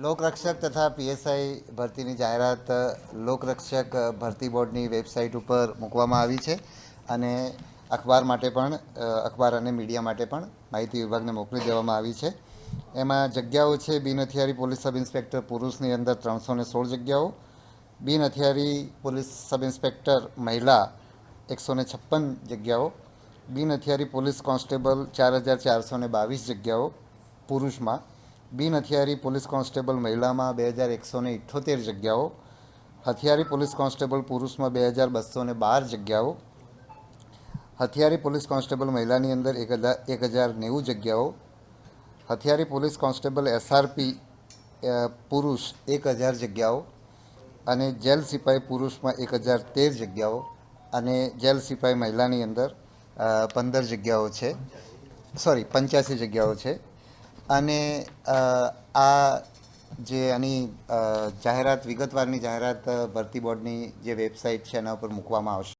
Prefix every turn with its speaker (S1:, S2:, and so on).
S1: લોકરક્ષક તથા પીએસઆઈ ભરતીની જાહેરાત લોકરક્ષક ભરતી બોર્ડની વેબસાઇટ ઉપર મૂકવામાં આવી છે અને અખબાર માટે પણ અખબાર અને મીડિયા માટે પણ માહિતી વિભાગને મોકલી દેવામાં આવી છે. એમાં જગ્યાઓ છે, બિન હથિયારી પોલીસ સબ ઇન્સ્પેક્ટર પુરુષની અંદર ત્રણસો ને સોળ જગ્યાઓ, બિન હથિયારી પોલીસ સબ ઇન્સ્પેક્ટર મહિલા એકસો ને છપ્પન જગ્યાઓ, બિન હથિયારી પોલીસ કોન્સ્ટેબલ ચાર હજાર ચારસો ને બાવીસ જગ્યાઓ પુરુષમાં બિન હથિયારી પોલીસ કોન્સ્ટેબલ મહિલામાં બે હજાર એકસો ને ઇઠ્ઠોતેર જગ્યાઓ, હથિયારી પોલીસ કોન્સ્ટેબલ પુરુષમાં બે હજાર બસો ને બાર જગ્યાઓ, હથિયારી પોલીસ કોન્સ્ટેબલ મહિલાની અંદર એક હજાર એક હજાર નેવું જગ્યાઓ, હથિયારી પોલીસ કોન્સ્ટેબલ એસઆરપી પુરુષ એક હજાર જગ્યાઓ અને જેલ સિપાઈ પુરુષમાં એક હજાર તેર જગ્યાઓ અને જેલ સિપાઈ મહિલાની અંદર પંદર જગ્યાઓ છે. સોરી, પંચ્યાસી જગ્યાઓ છે. અને આ જે આની જાહેરાત, વિગતવારની જાહેરાત ભરતી બોર્ડની જે વેબસાઇટ છે એના ઉપર મૂકવામાં આવશે.